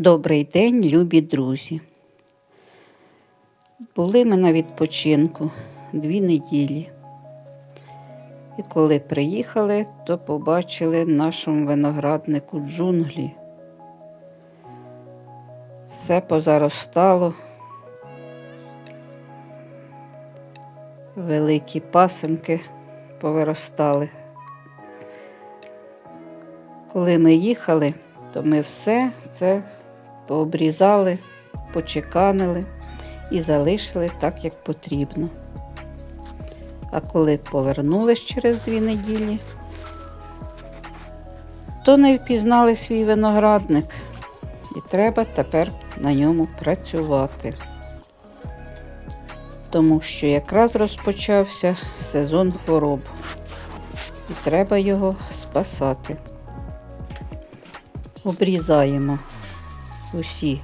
Добрий день, любі друзі. Були ми на відпочинку дві неділі. І коли приїхали, то побачили нашому винограднику джунглі. Все позаростало. Великі пасенки повиростали. Коли ми їхали, то ми все це пообрізали, почеканили і залишили так, як потрібно. А коли повернулись через дві неділі, то не впізнали свій виноградник, і треба тепер на ньому працювати. Тому що якраз розпочався сезон хвороб, і треба його спасати. Обрізаємо усі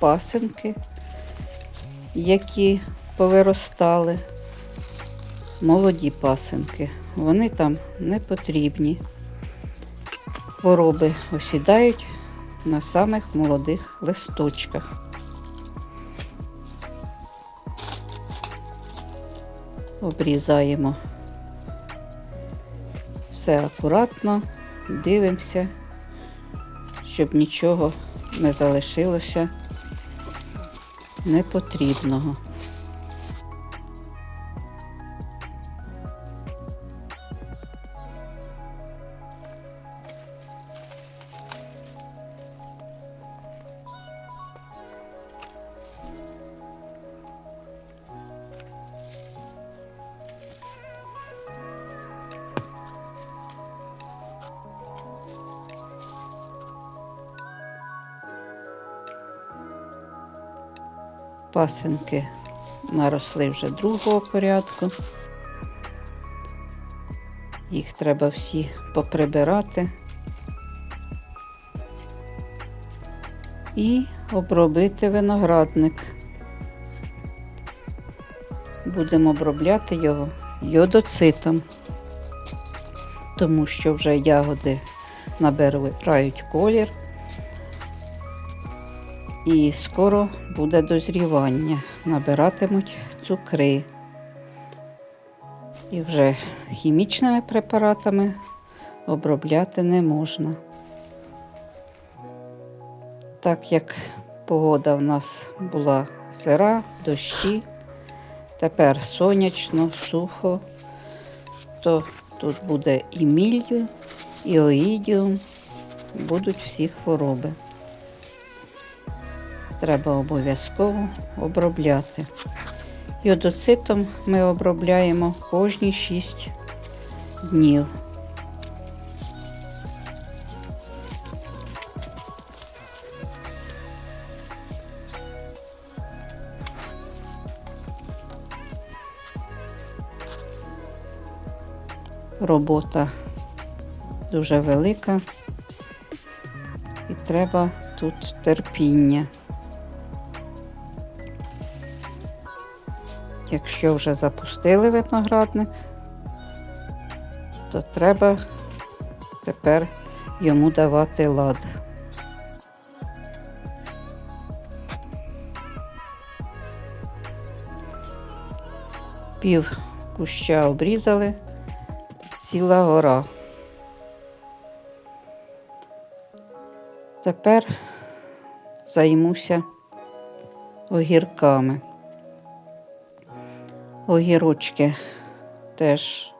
пасинки, які повиростали, молоді пасинки. Вони там не потрібні. Хвороби осідають на самих молодих листочках. Обрізаємо все акуратно, дивимося, щоб нічого не залишилося непотрібного. Пасинки наросли вже другого порядку. Їх треба всі поприбирати і обробити виноградник. Будемо обробляти його йодоцитом, тому що вже ягоди набирають колір і скоро буде дозрівання, набиратимуть цукри. І вже хімічними препаратами обробляти не можна. Так як погода в нас була сира, дощі, тепер сонячно, сухо, то тут буде і мілью, і оїдіум, будуть всі хвороби треба обов'язково обробляти. Йодоцитом ми обробляємо кожні 6 днів. Робота дуже велика і треба тут терпіння. Якщо вже запустили виноградник, то треба тепер йому давати лад. Пів куща обрізали, ціла гора. Тепер займуся огірками. Огірочки теж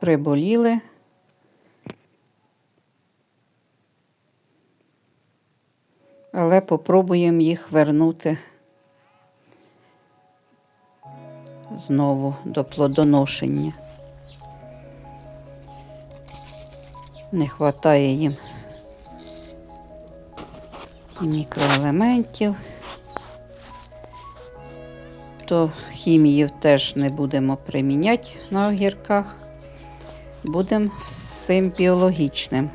приболіли. Але попробуємо їх вернути знову до плодоношення. Не вистачає їм мікроелементів то хімію теж не будемо приміняти на огірках. Будемо всім біологічним.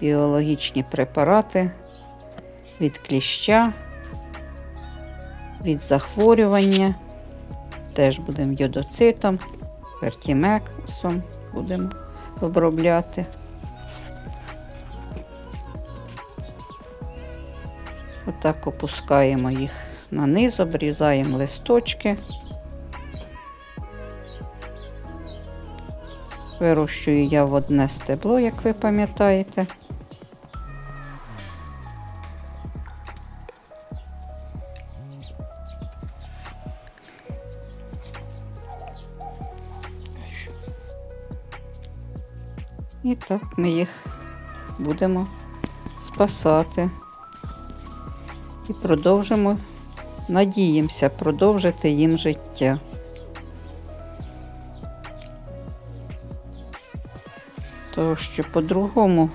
Біологічні препарати від кліща, від захворювання. Теж будемо йодоцитом, фертімексом будемо обробляти. Отак опускаємо їх на низ, обрізаємо листочки. Вирощую я в одне стебло, як ви пам'ятаєте. І так ми їх будемо спасати. І продовжимо, надіємося продовжити їм життя. Тому що по другому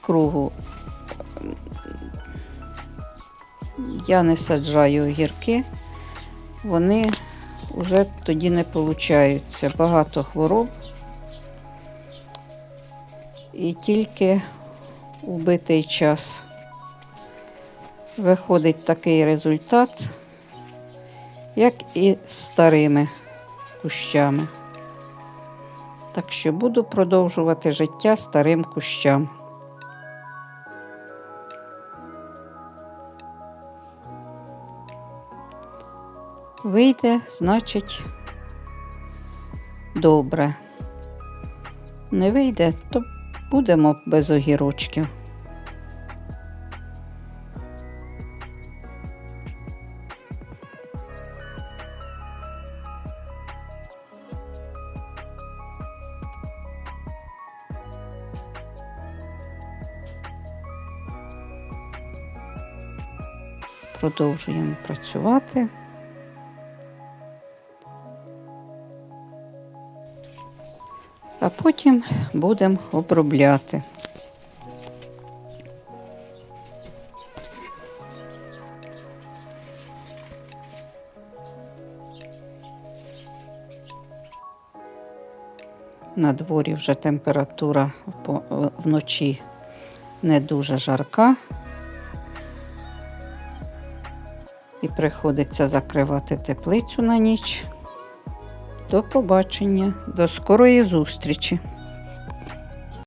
кругу я не саджаю огірки, вони вже тоді не получаються. Багато хвороб. І тільки у битий час виходить такий результат, як і з старими кущами. Так що буду продовжувати життя старим кущам. Вийде, значить, добре. Не вийде, то будемо без огірочків. Продовжуємо працювати. А потім будемо обробляти. На дворі вже температура вночі не дуже жарка. І приходиться закривати теплицю на ніч. До побачення, до скорої зустрічі!